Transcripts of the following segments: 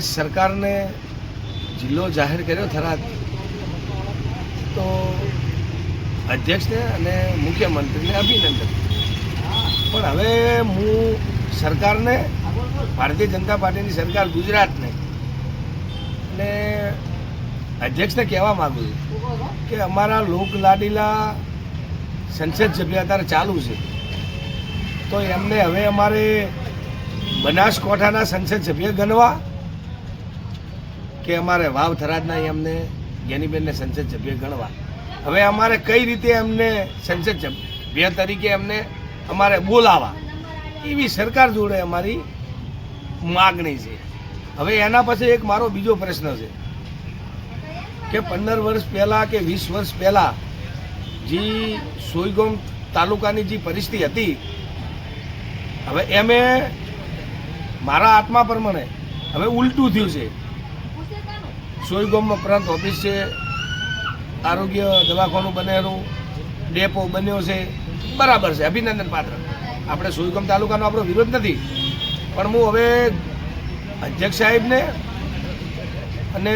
સરકારને જિલ્લો જાહેર કર્યો થરાદ. તો અધ્યક્ષને અને મુખ્યમંત્રીને અભિનંદન. પણ હવે હું સરકારને, ભારતીય જનતા પાર્ટીની સરકાર ગુજરાતને અને અધ્યક્ષને કહેવા માગું છું કે અમારા લોકલાડીલા સંસદ સભ્ય અત્યારે ચાલુ છે. તો એમને હવે અમારે બનાસકાંઠાના સંસદ સભ્ય ગણવા કે અમારે વાવ થરાદના એમને જ્ઞાનીબેનને સંસદ સભ્ય ગણવા. હવે અમારે કઈ રીતે એમને સંસદ સભ્ય તરીકે એમને અમારે બોલાવા? એવી સરકાર જોડે અમારી માગણી છે. હવે એના પછી એક મારો બીજો પ્રશ્ન છે કે પંદર વર્ષ પહેલાં કે વીસ વર્ષ પહેલાં જે સોયગોમ તાલુકાની જે પરિસ્થિતિ હતી, હવે એમે મારા આત્મા પ્રમાણે હવે ઉલટું થયું છે. સોયગોમમાં પ્રાંત ઓફિસ છે. આરોગ્ય દવાખાનું બનેલું, ડેપો બન્યો છે. બરાબર છે. અભિનંદન પાત્ર. આપણે સોયગોમ તાલુકાનો આપણો વિરોધ નથી. પણ હું હવે અધ્યક્ષ સાહેબને અને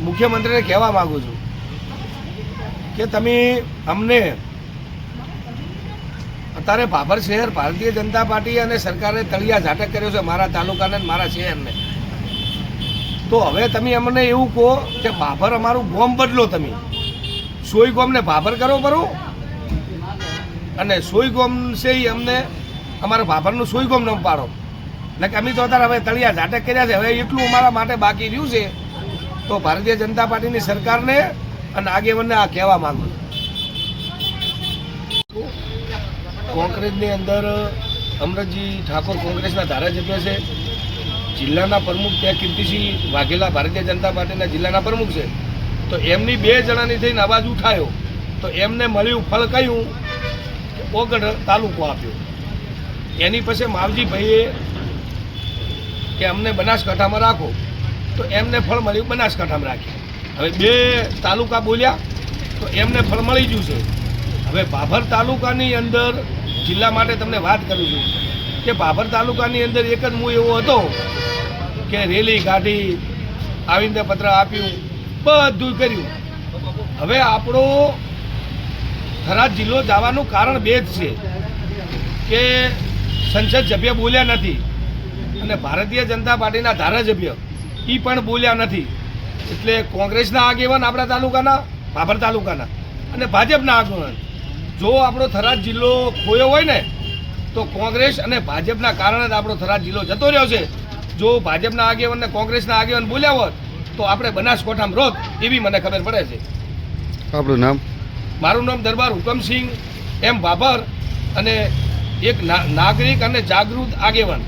મુખ્યમંત્રીને કહેવા માગું છું કે તમે અમને અત્યારે ભાભર શહેર ભારતીય જનતા પાર્ટી અને સરકારે તળિયા ઝાટક કર્યો છે મારા તાલુકાને મારા શહેરને. તો હવે તમે અમને એવું કહો કે ભાભર અમારું ગોમ બદલો તમે. સોય ગોમને ભાભર કરો બરો. અને સોય ગોમ છે ઈ અમને અમારા ભાભરનું સોય ગોમ નામ પાડો. ને કે અમે તો અત્યારે હવે તળિયા ઝાટક કર્યા છે. હવે એટલું અમારા માટે બાકી રહ્યું છે. તો ભારતીય જનતા પાર્ટીની સરકારને અને આગેવાનને આ કહેવા માંગુ કોંગ્રેસની અંદર અમરતજી ઠાકોર કોંગ્રેસના ધારાસભ્ય છે. જિલ્લાના પ્રમુખ ત્યાં કીર્તિસિંહ વાઘેલા ભારતીય જનતા પાર્ટીના જિલ્લાના પ્રમુખ છે. તો એમની બે જણાની થઈને અવાજ ઉઠાયો. તો એમને મળ્યું ફળ કયું ઓગઢ તાલુકો આપ્યો. એની પછી માવજીભાઈએ કે અમને બનાસકાંઠામાં રાખો. તો એમને ફળ મળ્યું બનાસકાંઠામાં રાખ્યા હવે બે તાલુકા બોલ્યા, તો એમને ફળ મળી ગયું છે. હવે ભાભર તાલુકાની અંદર જિલ્લા માટે તમને વાત કરું છું. કે ભાભર તાલુકાની અંદર એક જ હું એવો હતો કે રેલી કાઢી આવીને પત્ર આપ્યું, બધું કર્યું. હવે આપણો થરાદ જિલ્લો જવાનું કારણ બે જ છે કે સંસદ સભ્ય બોલ્યા નથી અને ભારતીય જનતા પાર્ટીના ધારાસભ્ય એ પણ બોલ્યા નથી. એટલે કોંગ્રેસના આગેવાન આપણા તાલુકાના ભાભર તાલુકાના અને ભાજપના આગેવાન. જો આપણો થરાદ જિલ્લો ખોયો હોય ને તો કોંગ્રેસ અને ભાજપના કારણે જ આપણો થરાદ જિલ્લો જતો રહ્યો છે. જો ભાજપના આગેવાનને કોંગ્રેસના આગેવાન બોલ્યા હોત તો આપણે બનાસકાંઠામાં રોત એવી મને ખબર પડે છે. આપણું નામ? મારું નામ દરબાર હુકમસિંહ એમ ભાભર અને એક નાગરિક અને જાગૃત આગેવાન.